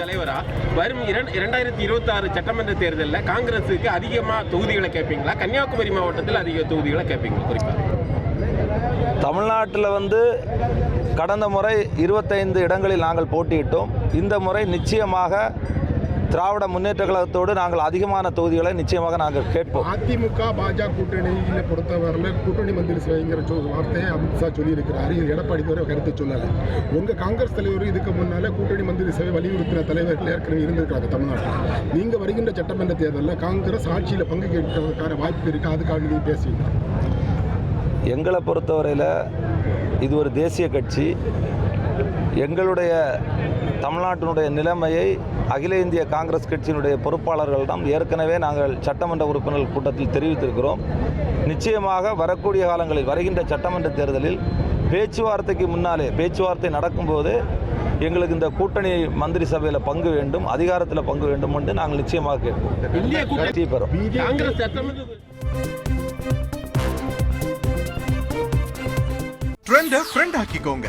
தலைவரா? வரும் இரண்டாயிரத்தி இருபத்தி ஆறு சட்டமன்ற தேர்தலில் காங்கிரஸுக்கு அதிகமா தொகுதிகளை கேட்பீங்களா? கன்னியாகுமரி மாவட்டத்தில் அதிக தொகுதிகளை கேட்பீங்களா? குறிப்பாக தமிழ்நாட்டில் வந்து கடந்த முறை இருபத்தைந்து இடங்களில் நாங்கள் போட்டியிட்டோம். இந்த முறை நிச்சயமாக திராவிட முன்னேற்ற கழகத்தோடு நாங்கள் அதிகமான தொகுதிகளை நிச்சயமாக நாங்கள் கேட்போம். அதிமுக பாஜக கூட்டணியில பொறுத்தவரையில் கூட்டணி மந்திரி சொல் வார்த்தையை அமித்ஷா சொல்லியிருக்கிறாரு. இது எடப்பாடி தவிர கருத்தை சொல்லலை. உங்க காங்கிரஸ் தலைவர் இதுக்கு முன்னால கூட்டணி மந்திரி சேவை வலியுறுத்தின தலைவர்கள் ஏற்கனவே இருந்திருக்காங்க தமிழ்நாட்டில். நீங்க வருகின்ற சட்டமன்ற தேர்தலில் காங்கிரஸ் ஆட்சியில் பங்கு கேட்கறதுக்கான வாய்ப்பு இருக்கு? அதுக்காக நீங்க பேசுவீங்க. எங்களை பொறுத்தவரையில் இது ஒரு தேசிய கட்சி. எங்களுடைய தமிழ்நாட்டினுடைய நிலைமையை அகில இந்திய காங்கிரஸ் கட்சியினுடைய பொறுப்பாளர்களிடம் ஏற்கனவே நாங்கள் சட்டமன்ற உறுப்பினர்கள் கூட்டத்தில் தெரிவித்திருக்கிறோம். நிச்சயமாக வரக்கூடிய காலங்களில் வருகின்ற சட்டமன்ற தேர்தலில் பேச்சுவார்த்தைக்கு முன்னாலே பேச்சுவார்த்தை நடக்கும்போது எங்களுக்கு இந்த கூட்டணி மந்திரி சபையில் பங்கு வேண்டும் அதிகாரத்தில் பங்கு வேண்டும் என்று நாங்கள் நிச்சயமாக கேட்போம். வெற்றி பெறும். Trend friend ஆக்கிக்கோங்க.